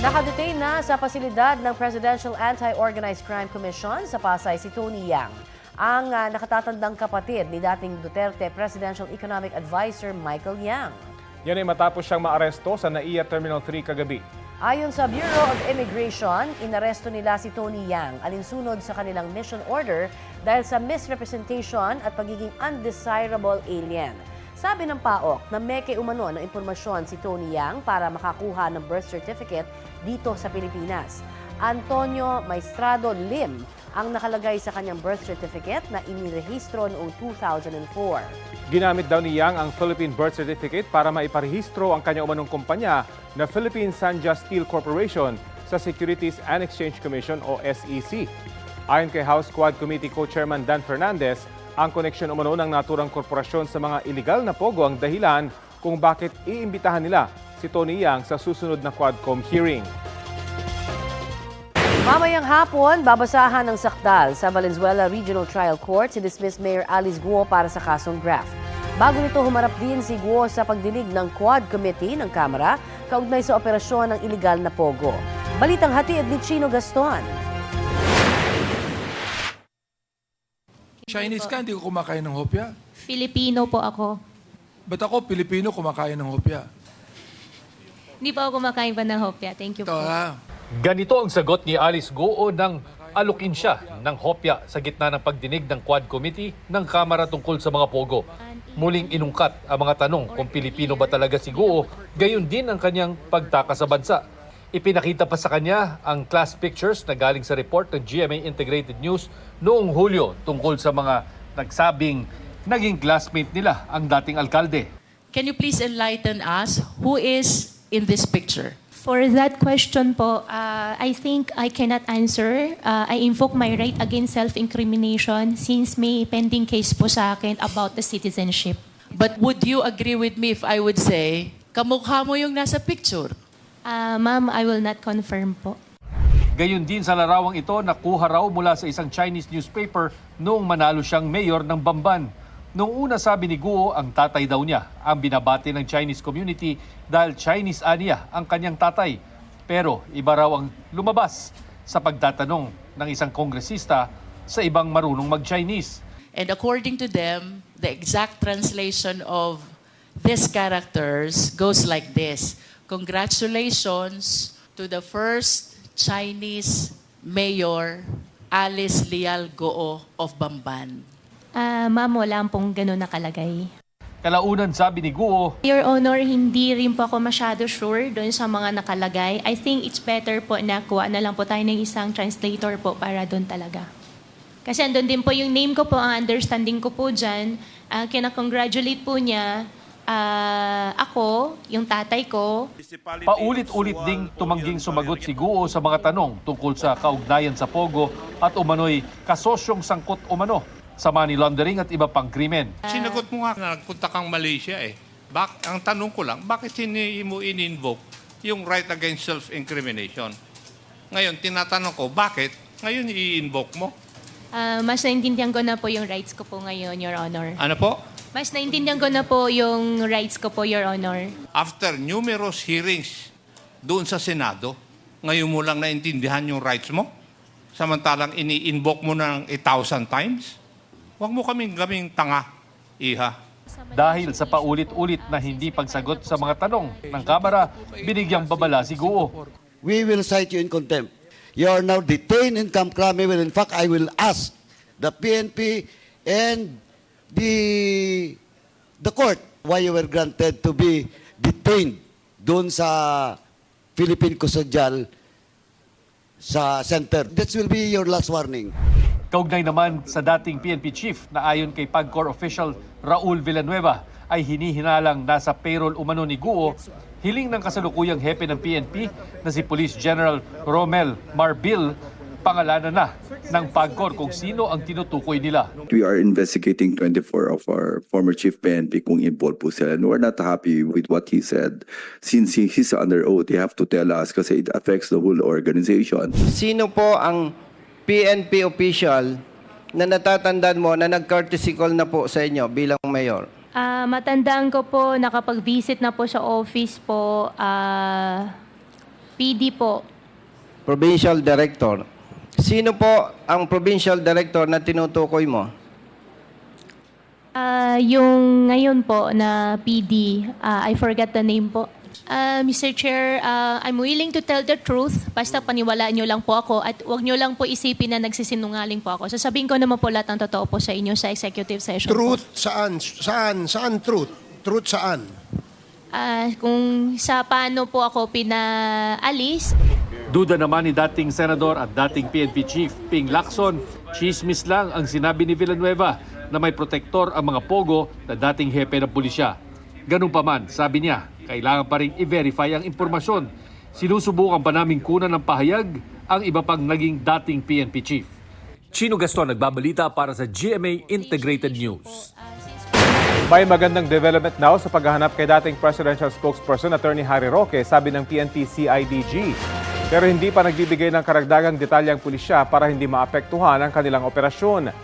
Nakadetain na sa pasilidad ng Presidential Anti-Organized Crime Commission sa Pasay si Tony Yang, ang ah, nakatatandang kapatid ni dating Duterte Presidential Economic Advisor Michael Yang. Yan ay matapos siyang maaresto sa NAIA Terminal 3 kagabi. Ayon sa Bureau of Immigration, inaresto nila si Tony Yang alinsunod sa kanilang mission order dahil sa misrepresentation at pagiging undesirable alien. Sabi ng PAOK na meke umano ng impormasyon si Tony Yang para makakuha ng birth certificate dito sa Pilipinas. Antonio Maestrado Lim ang nakalagay sa kanyang birth certificate na inirehistro noong 2004. Ginamit daw ni Yang ang Philippine Birth Certificate para maiparehistro ang kanyang umanong kumpanya na Philippine Sanja Steel Corporation sa Securities and Exchange Commission o SEC. Ayon kay House Quad Committee Co-Chairman Dan Fernandez, ang koneksyon umano ng naturang korporasyon sa mga iligal na pogo ang dahilan kung bakit iimbitahan nila si Tony Yang sa susunod na Quadcom hearing. Mamayang hapon, babasahan ng sakdal sa Valenzuela Regional Trial Court si dismissed Mayor Alice Guo para sa kasong graft. Bago nito humarap din si Guo sa pagdinig ng Quad Committee ng Kamara kaugnay sa operasyon ng iligal na pogo. Balitang hatid ni Chino Gaston. Chinese ka, hindi ko kumakain ng hopya. Filipino po ako. Ba't ako, Pilipino, kumakain ng hopya? Hindi po ako kumakain pa ng hopya. Thank you Ito po. ha. Ganito ang sagot ni Alice Goo nang alukin siya ng hopya sa gitna ng pagdinig ng Quad Committee ng Kamara tungkol sa mga pogo. Muling inungkat ang mga tanong kung Pilipino ba talaga si Goo, gayon din ang kanyang pagtaka sa bansa. Ipinakita pa sa kanya ang class pictures na galing sa report ng GMA Integrated News noong Hulyo tungkol sa mga nagsabing naging classmate nila ang dating alkalde. Can you please enlighten us who is in this picture? For that question po, uh, I think I cannot answer. Uh, I invoke my right against self-incrimination since may pending case po sa akin about the citizenship. But would you agree with me if I would say, kamukha mo yung nasa picture? Uh, Ma'am, I will not confirm po. Gayon din sa larawang ito, nakuha raw mula sa isang Chinese newspaper noong manalo siyang mayor ng Bamban. Noong una sabi ni Guo, ang tatay daw niya ang binabati ng Chinese community dahil Chinese aniya ang kanyang tatay. Pero iba raw ang lumabas sa pagtatanong ng isang kongresista sa ibang marunong mag-Chinese. And according to them, the exact translation of these characters goes like this. Congratulations to the first Chinese mayor, Alice Lial Goo of Bamban. Uh, Ma'am, wala pong ganun nakalagay. Kalaunan sabi ni Guo, Your Honor, hindi rin po ako masyado sure doon sa mga nakalagay. I think it's better po na kuha na lang po tayo ng isang translator po para doon talaga. Kasi andun din po yung name ko po, ang understanding ko po dyan. Uh, kinakongratulate po niya ah, ako, yung tatay ko, Paulit-ulit ding tumangging sumagot si Guo sa mga tanong tungkol sa kaugnayan sa Pogo at umano'y kasosyong sangkot umano sa money laundering at iba pang krimen. Sinagot mo nga na nagpunta kang Malaysia eh. Bak ang tanong ko lang, bakit hindi mo in-invoke yung right against self-incrimination? Ngayon, tinatanong ko, bakit ngayon i-invoke mo? ah, mas naintindihan ko na po yung rights ko po ngayon, Your Honor. Ano po? Mas naintindihan ko na po yung rights ko po, Your Honor. After numerous hearings doon sa Senado, ngayon mo lang naintindihan yung rights mo? Samantalang ini-invoke mo ng a thousand times? Huwag mo kaming gaming tanga, iha. Dahil sa paulit-ulit na hindi pagsagot sa mga tanong ng Kamara, binigyang babala si Guo. we will cite you in contempt. You are now detained in Camp Crame. Well, in fact, I will ask the PNP and the the court why you were granted to be detained doon sa Philippine Custodial sa center. This will be your last warning. Kaugnay naman sa dating PNP chief na ayon kay PAGCOR official Raul Villanueva ay hinihinalang nasa payroll umano ni Guo, hiling ng kasalukuyang hepe ng PNP na si Police General Romel Marbil pangalanan na ng PAGCOR kung sino ang tinutukoy nila. We are investigating 24 of our former chief PNP kung involved po sila. And we're not happy with what he said. Since he, he's under oath, he have to tell us kasi it affects the whole organization. Sino po ang PNP official na natatandaan mo na nag-courtesy call na po sa inyo bilang mayor? Ah, matandaan ko po, nakapag-visit na po sa office po, ah, PD po. Provincial Director. Sino po ang Provincial Director na tinutukoy mo? Ah, yung ngayon po na PD, ah, I forgot the name po. Ah, Mr. Chair, ah, I'm willing to tell the truth. Basta paniwalaan nyo lang po ako at huwag nyo lang po isipin na nagsisinungaling po ako. Sasabihin ko naman po lahat ng totoo po sa inyo sa executive session po. Truth saan? Saan? Saan truth? Truth saan? Ah, kung sa paano po ako pinaalis, Duda naman ni dating senador at dating PNP chief Ping Lacson, chismis lang ang sinabi ni Villanueva na may protektor ang mga pogo na dating hepe ng pulisya. Ganun pa man, sabi niya, kailangan pa rin i-verify ang impormasyon. Sinusubukan pa namin kunan ng pahayag ang iba pang naging dating PNP chief. Chino Gaston nagbabalita para sa GMA Integrated News. May magandang development now sa paghahanap kay dating presidential spokesperson Attorney Harry Roque, sabi ng PNP CIDG. Pero hindi pa nagbibigay ng karagdagang detalye ang pulisya para hindi maapektuhan ang kanilang operasyon.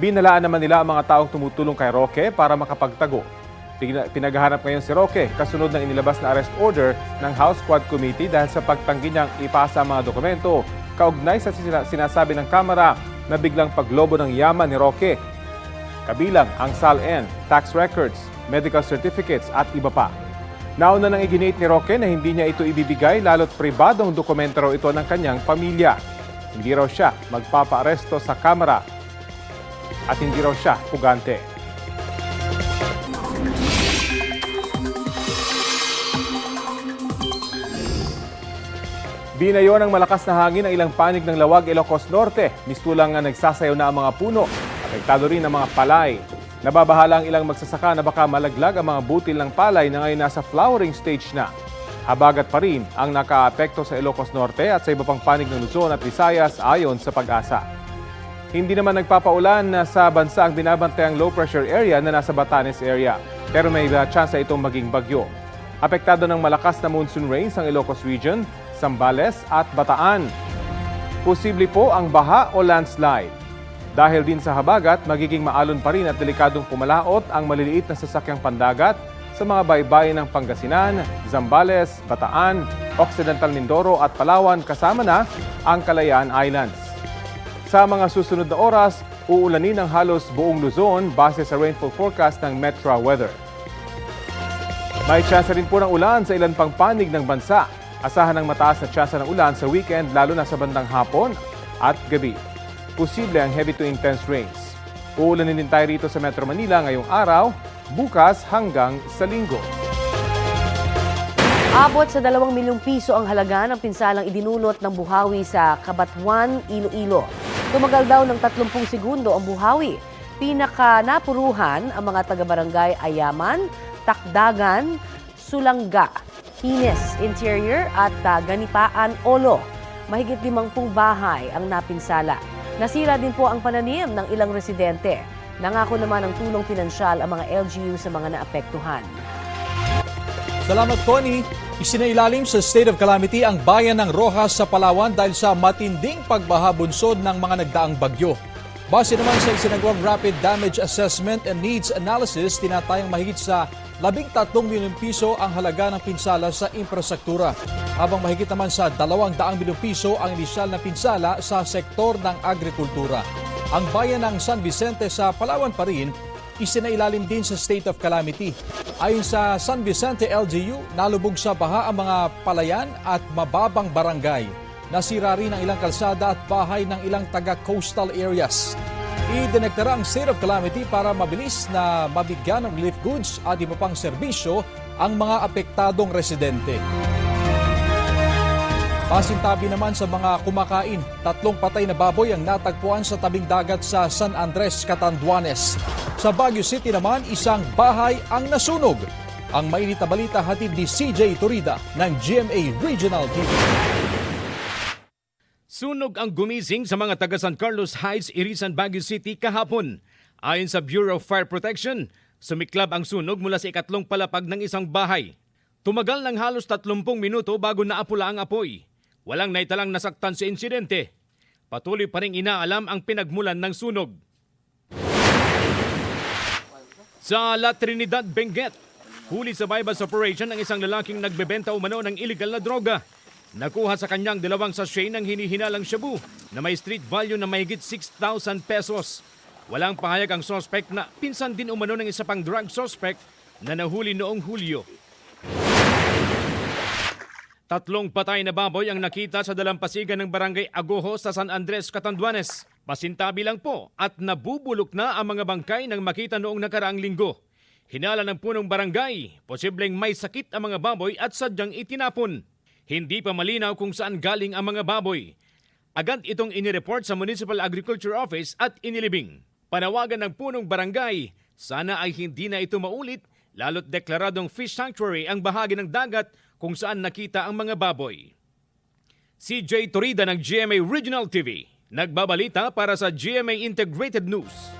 Binalaan naman nila ang mga taong tumutulong kay Roque para makapagtago. Pina- Pinaghahanap ngayon si Roque kasunod ng inilabas na arrest order ng House Quad Committee dahil sa pagtanggi niyang ipasa ang mga dokumento kaugnay sa sina- sinasabi ng Kamara na biglang paglobo ng yaman ni Roque kabilang ang SALN, tax records, medical certificates at iba pa. Nauna nang iginate ni Roque na hindi niya ito ibibigay lalo't pribadong dokumento raw ito ng kanyang pamilya. Hindi raw siya magpapaaresto sa kamera at hindi raw siya pugante. Binayo ng malakas na hangin ang ilang panig ng Lawag, Ilocos Norte. Mistulang nga nagsasayaw na ang mga puno. Apektado rin ang mga palay. Nababahala ang ilang magsasaka na baka malaglag ang mga butil ng palay na ngayon nasa flowering stage na. Habagat pa rin ang nakaapekto sa Ilocos Norte at sa iba pang panig ng Luzon at Visayas ayon sa pag-asa. Hindi naman nagpapaulan na sa bansa ang binabantayang low pressure area na nasa Batanes area. Pero may chance itong maging bagyo. Apektado ng malakas na monsoon rains ang Ilocos Region, Zambales at Bataan. Posible po ang baha o landslide. Dahil din sa habagat, magiging maalon pa rin at delikadong pumalaot ang maliliit na sasakyang pandagat sa mga baybayin ng Pangasinan, Zambales, Bataan, Occidental Mindoro at Palawan kasama na ang Kalayaan Islands. Sa mga susunod na oras, uulanin ang halos buong Luzon base sa rainfall forecast ng Metra Weather. May tsansa rin po ng ulan sa ilan pang panig ng bansa. Asahan ng mataas na tsansa ng ulan sa weekend lalo na sa bandang hapon at gabi. Posible ang heavy to intense rains. Uulanin din tayo rito sa Metro Manila ngayong araw, bukas hanggang sa linggo. Abot sa 2 milyong piso ang halaga ng pinsalang idinulot ng buhawi sa Kabatuan, Iloilo. Tumagal daw ng 30 segundo ang buhawi. Pinaka napuruhan ang mga taga-barangay Ayaman, Takdagan, Sulangga, Hines Interior at ah, Ganipaan, Olo. Mahigit limangpung bahay ang napinsala. Nasira din po ang pananim ng ilang residente. Nangako naman ng tulong pinansyal ang mga LGU sa mga naapektuhan. Salamat, Tony. Isinailalim sa state of calamity ang bayan ng Rojas sa Palawan dahil sa matinding pagbahabunsod ng mga nagdaang bagyo. Base naman sa isinagawang Rapid Damage Assessment and Needs Analysis, tinatayang mahigit sa 13 milyong piso ang halaga ng pinsala sa infrastruktura. Habang mahigit naman sa 200 milyong piso ang inisyal na pinsala sa sektor ng agrikultura. Ang bayan ng San Vicente sa Palawan pa rin isinailalim din sa state of calamity. Ayon sa San Vicente LGU, nalubog sa baha ang mga palayan at mababang barangay. Nasira rin ang ilang kalsada at bahay ng ilang taga-coastal areas. Idineklara ang state of calamity para mabilis na mabigyan ng relief goods at iba pang serbisyo ang mga apektadong residente. Pasintabi naman sa mga kumakain, tatlong patay na baboy ang natagpuan sa tabing dagat sa San Andres, Catanduanes. Sa Baguio City naman, isang bahay ang nasunog. Ang mainit na balita hatid ni CJ Turida ng GMA Regional TV. Sunog ang gumising sa mga taga San Carlos Heights, Irisan, Baguio City kahapon. Ayon sa Bureau of Fire Protection, sumiklab ang sunog mula sa ikatlong palapag ng isang bahay. Tumagal ng halos 30 minuto bago naapula ang apoy. Walang naitalang nasaktan sa insidente. Patuloy pa rin inaalam ang pinagmulan ng sunog. Sa La Trinidad, Benguet, huli sa bypass operation ang isang lalaking nagbebenta umano ng illegal na droga. Nakuha sa kanyang dalawang sachet ng hinihinalang shabu na may street value na mahigit 6,000 pesos. Walang pahayag ang suspect na pinsan din umano ng isa pang drug suspect na nahuli noong Hulyo. Tatlong patay na baboy ang nakita sa dalampasigan ng barangay Agoho sa San Andres, Catanduanes. Pasintabi lang po at nabubulok na ang mga bangkay nang makita noong nakaraang linggo. Hinala ng punong barangay, posibleng may sakit ang mga baboy at sadyang itinapon. Hindi pa malinaw kung saan galing ang mga baboy. Agad itong inireport sa Municipal Agriculture Office at inilibing. Panawagan ng punong barangay, sana ay hindi na ito maulit lalo't deklaradong fish sanctuary ang bahagi ng dagat kung saan nakita ang mga baboy. Si Jay Torida ng GMA Regional TV, nagbabalita para sa GMA Integrated News.